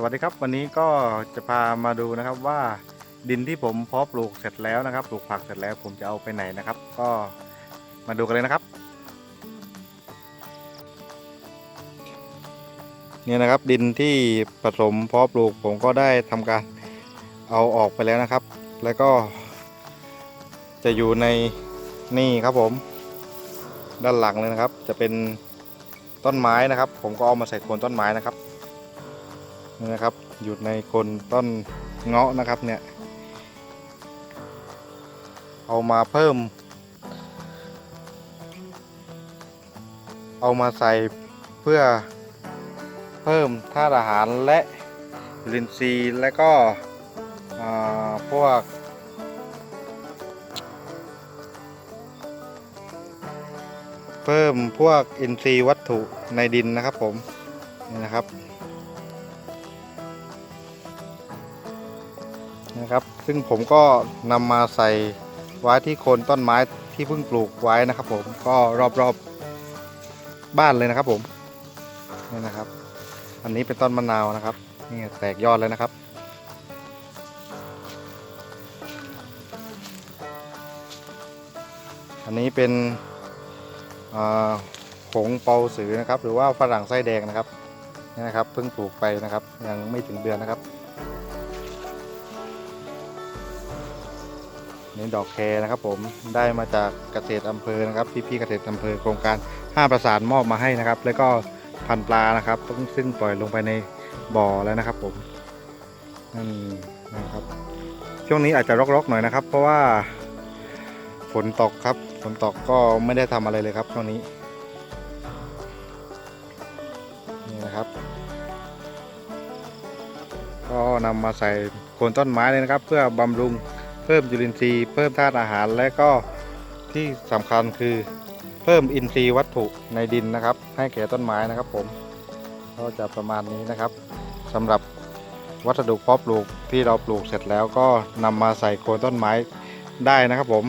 สวัสดีครับวันนี้ก็จะพามาดูนะครับว่าดินที่ผมเพาะปลูกเสร็จแล้วนะครับ ปลูกผักเสร็จแล้วผมจะเอาไปไหนนะครับ ก็มาดูกันเลยนะครับ เนี่ยนะครับดินที่ผสมเพาะปลูกผมก็ได้ทำการเอาออกไปแล้วนะครับ แล้วก็ จะอยู่ในนี่ครับผม ด้านหลังเลยนะครับ จะเป็นต้นไม้นะครับ ผมก็เอามาใส่โคนต้นไม้นะครับ นี่นะครับ อยู่ในโคนต้นเงาะนะครับเนี่ย เอามาเพิ่ม เอามาใส่เพื่อเพิ่มธาตุอาหารและลินทรีและก็พวกเพิ่มพวกอินทรีย์วัตถุในดินนะครับผมนี่นะครับ นะครับ ซึ่งผมก็นำมาใส่ไว้ที่โคนต้นไม้ที่เพิ่งปลูกไว้นะครับ ผมก็รอบๆบ้านเลยนะครับ ผมนี่นะครับ อันนี้เป็นต้นมะนาวนะครับนี่แตกยอดแล้วนะครับอันนี้เป็นผงเปาสือนะครับ หรือว่าฝรั่งไส้แดงนะครับนี่นะครับเพิ่งปลูกไปนะครับ ยังไม่ถึงเดือนนะครับ นี่ดอกแครนะครับผมได้มาจากเกษตรอำเภอนะครับพี่ๆเกษตรอำเภอโครงการ 5 ประสานมอบมาให้นะครับ แล้วก็พันปลานะครับซึ่งปล่อยลงไปในบ่อแล้วนะครับผมนั่นนะครับ ช่วงนี้อาจจะรกๆหน่อยนะครับ เพราะว่าฝนตกครับฝนตกก็ไม่ได้ทำอะไรเลยครับช่วงนี้นี่นะครับ ก็นำมาใส่โคนต้นไม้เลยนะครับ เพื่อบำรุง เพิ่มจุลินทรีย์เพิ่มธาตุอาหารและก็ที่สำคัญคือเพิ่มอินทรีย์วัตถุในดินนะครับ ให้แก่ต้นไม้นะครับผมก็จะประมาณนี้นะครับสำหรับวัสดุเพาะปลูกที่เราปลูกเสร็จแล้วก็นำมาใส่โคนต้นไม้ได้นะครับผม